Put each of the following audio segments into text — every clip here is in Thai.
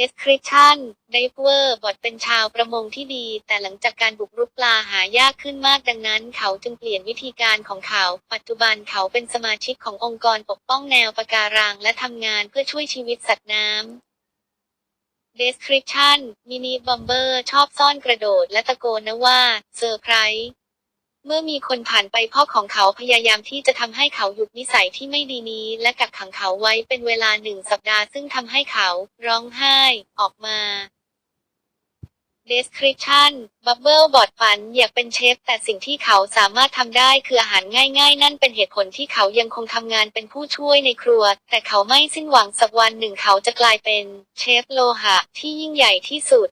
Description Diver บอทเป็นชาวประมงที่ดี แต่หลังจากการบุกรุกปลาหายากขึ้นมากดังนั้น เขาจึงเปลี่ยนวิธีการของเขา ปัจจุบันเขาเป็นสมาชิกขององค์กรปกป้องแนวปะการัง และทำงานเพื่อช่วยชีวิตสัตว์น้ำ Description มินิบอมเบอร์ชอบซ่อนกระโดดและตะโกนนะว่าเซอร์ไพรส์ เมื่อมีคนผ่านไปพ่อของเขาพยายามที่จะทำให้เขาหยุดนิสัยที่ไม่ดีนี้ และกักขังเขาไว้เป็นเวลาหนึ่งสัปดาห์ซึ่งทำให้เขาร้องไห้ออกมา Description Bubble บอดฝันอยากเป็นเชฟ แต่สิ่งที่เขาสามารถทำได้คืออาหารง่ายๆ นั่นเป็นเหตุผลที่เขายังคงทำงานเป็นผู้ช่วยในครัว แต่เขาไม่สิ้นหวังสักวันหนึ่งเขาจะกลายเป็นเชฟโลหะที่ยิ่งใหญ่ที่สุด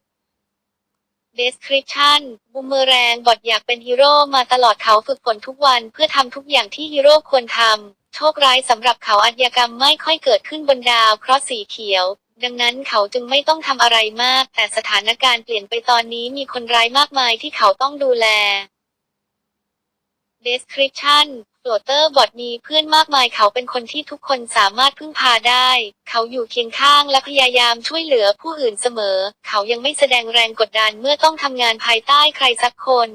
Description บูมเมอแรงบอดอยากเป็นฮีโร่มาตลอดเขาฝึกฝนทุกวันเพื่อทำทุกอย่างที่ฮีโร่ควรทำ โชคร้ายสำหรับเขาอาชญากรรมไม่ค่อยเกิดขึ้นบนดาวเคราะห์สีเขียว ดังนั้นเขาจึงไม่ต้องทำอะไรมาก แต่สถานการณ์เปลี่ยนไปตอนนี้มีคนร้ายมากมายที่เขาต้องดูแล Description โ l เตอร์บอดมีเพื่อนมากมายเขาเป็นคนที่ทุกคนสามารถพึ่งพาได้ เขาอยู่เคียงข้างและพยายามช่วยเหลือผู้อื่นเสมอ เขายังไม่แสดงแรงกดดันเมื่อต้องทำงานภายใต้ใครสักคน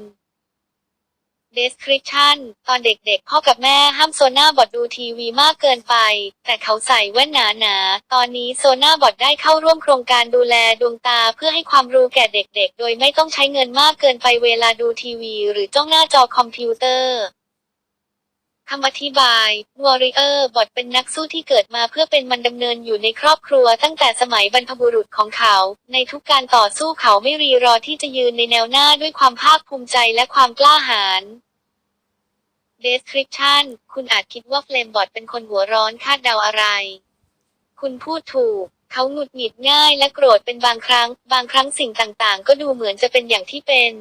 Description ตอนเด็กๆ พ่อกับแม่ห้ามโซน่าบอดดูทีวีมากเกินไป แต่เขาใส่แว่นหนาๆ ตอนนี้โซน่าบอดได้เข้าร่วมโครงการดูแลดวงตาเพื่อให้ความรู้แก่เด็กๆ โดยไม่ต้องใช้เงินมากเกินไปเวลาดูทีวี หรือจ้องหน้าจอคอมพิวเตอร์ คำอธิบาย Warrior บอดเป็นนักสู้ที่เกิดมาเพื่อเป็นมันดำเนินอยู่ในครอบครัวตั้งแต่สมัยบรรพบุรุษของเขา ในทุกการต่อสู้เขาไม่รีรอที่จะยืนในแนวหน้าด้วยความภาคภูมิใจและความกล้าหาญ Description คุณอาจคิดว่าเฟลมบอดเป็นคนหัวร้อนคาดเดาอะไร คุณพูดถูก เขาหงุดหงิดง่ายและโกรธเป็นบางครั้ง บางครั้งสิ่งต่างๆ ก็ดูเหมือนจะเป็นอย่างที่เป็น